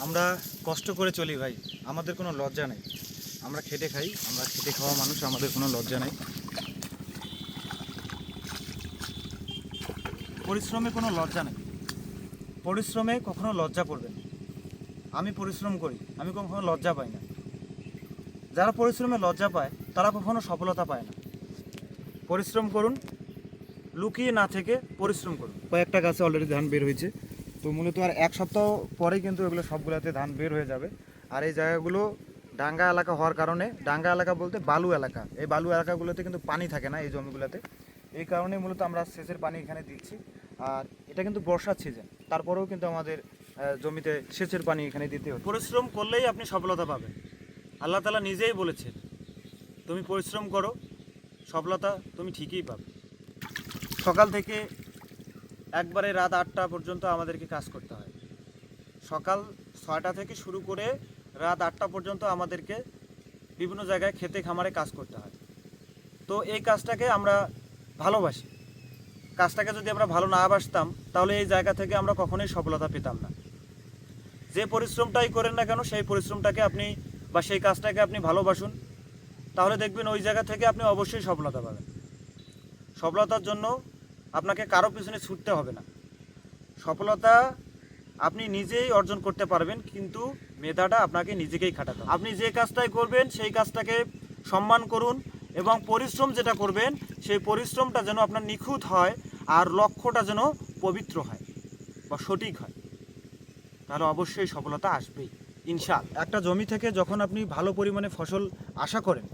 আমরা কষ্ট করে চলি ভাই, আমাদের কোনো লজ্জা নেই। আমরা খেটে খাই, আমরা খেটে খাওয়া মানুষ, আমাদের কোনো লজ্জা নেই। পরিশ্রমে কোনো লজ্জা নেই। পরিশ্রমে কখনো লজ্জা পড়বে না। আমি পরিশ্রম করি, আমি কখনো লজ্জা পাই না। যারা পরিশ্রমে লজ্জা পায়, তারা কখনো সফলতা পায় না। পরিশ্রম করুন, লুকিয়ে না থেকে পরিশ্রম করুন। কয়েকটা গাছে অলরেডি ধান বের হয়েছে। তো মূলত আর এক সপ্তাহ পরেই কিন্তু এগুলো সবগুলোতে ধান বের হয়ে যাবে। আর এই জায়গাগুলো ডাঙ্গা এলাকা হওয়ার কারণে, ডাঙ্গা এলাকা বলতে বালু এলাকা। এই বালু এলাকাগুলোতে কিন্তু পানি থাকে না এই জমিগুলোতে। এই কারণে মূলত আমরা সেচের পানি এখানে দিচ্ছি। আর এটা কিন্তু বর্ষার সিজন তারপরেও কিন্তু আমাদের জমিতে সেচের পানি এখানে দিতে হবে পরিশ্রম করলেই আপনি সফলতা পাবেন। আল্লাহ তালা নিজেই বলেছেন, তুমি পরিশ্রম করো, সফলতা তুমি ঠিকই পাবে। সকাল থেকে একবারে রাত আটটা পর্যন্ত আমাদেরকে কাজ করতে হয়। সকাল ছয়টা থেকে শুরু করে রাত আটটা পর্যন্ত আমাদেরকে বিভিন্ন জায়গায় খেতে খামারে কাজ করতে হয়। তো এই কাজটাকে আমরা ভালোবাসি। কাজটাকে যদি আমরা ভালো না বাসতাম, তাহলে এই জায়গা থেকে আমরা কখনোই সফলতা পেতাম না। যে পরিশ্রমটাই করেন না কেন, সেই পরিশ্রমটাকে আপনি বা সেই কাজটাকে আপনি ভালোবাসুন। তাহলে দেখবেন ওই জায়গা থেকে আপনি অবশ্যই সফলতা পাবেন। সফলতার জন্য আপনাকে কারও পিছনে ছুটতে হবে না। সফলতা আপনি নিজেই অর্জন করতে পারবেন, কিন্তু মেধাটা আপনাকে নিজেকেই খাটাতে হবে। আপনি যে কাজটাই করবেন, সেই কাজটাকে সম্মান করুন এবং পরিশ্রম যেটা করবেন, সেই পরিশ্রমটা যেন আপনার নিখুঁত হয় আর লক্ষ্যটা যেন পবিত্র হয় বা সঠিক হয়। তাহলে অবশ্যই সফলতা আসবেই ইনশাল একটা জমি থেকে যখন আপনি ভালো পরিমাণে ফসল আশা করেন,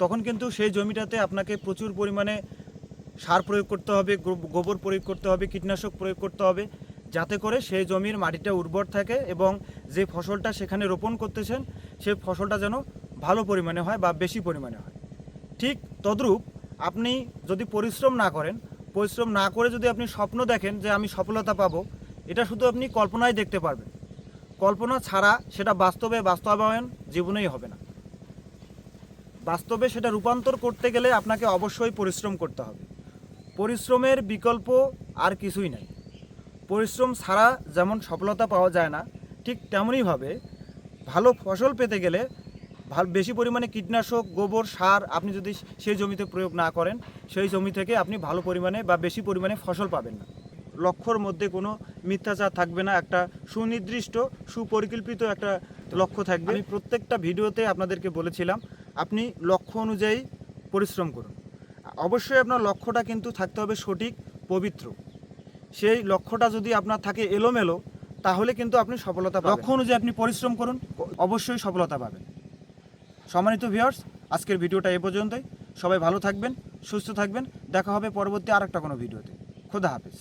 তখন কিন্তু সেই জমিটাতে আপনাকে প্রচুর পরিমাণে সার প্রয়োগ করতে হবে গোবর প্রয়োগ করতে হবে, কীটনাশক প্রয়োগ করতে হবে, যাতে করে সেই জমির মাটিটা উর্বর থাকে এবং যে ফসলটা সেখানে রোপণ করতেছেন সেই ফসলটা যেন ভালো পরিমাণে হয় বা বেশি পরিমাণে হয়। ঠিক তদ্রূপ আপনি যদি পরিশ্রম না করেন, পরিশ্রম না করে যদি আপনি স্বপ্ন দেখেন যে আমি সফলতা পাবো, এটা শুধু আপনি কল্পনায় দেখতে পারবেন। কল্পনা ছাড়া সেটা বাস্তবে বাস্তবায়ন জীবনেই হবে না। বাস্তবে সেটা রূপান্তর করতে গেলে আপনাকে অবশ্যই পরিশ্রম করতে হবে। পরিশ্রমের বিকল্প আর কিছুই নাই। পরিশ্রম ছাড়া যেমন সফলতা পাওয়া যায় না, ঠিক তেমনইভাবে ভালো ফসল পেতে গেলে ভালো, বেশি পরিমাণে কীটনাশক, গোবর, সার আপনি যদি সেই জমিতে প্রয়োগ না করেন, সেই জমি থেকে আপনি ভালো পরিমাণে বা বেশি পরিমাণে ফসল পাবেন না। লক্ষ্যর মধ্যে কোনো মিথ্যাচার থাকবে না, একটা সুনির্দিষ্ট, সুপরিকল্পিত একটা লক্ষ্য থাকবে। আমি প্রত্যেকটা ভিডিওতে আপনাদেরকে বলেছিলাম, আপনি লক্ষ্য অনুযায়ী পরিশ্রম করুন। অবশ্যই আপনার লক্ষ্যটা কিন্তু থাকতে হবে সঠিক, পবিত্র। সেই লক্ষ্যটা যদি আপনার থাকে এলোমেলো, তাহলে কিন্তু আপনি সফলতা পাবেন। লক্ষ্য অনুযায়ী আপনি পরিশ্রম করুন, অবশ্যই সফলতা পাবেন। সম্মানিত ভিউয়ার্স আজকের ভিডিওটা এ পর্যন্তই। সবাই ভালো থাকবেন, সুস্থ থাকবেন। দেখা হবে পরবর্তী আর একটা কোনো ভিডিওতে। খোদা হাফেজ।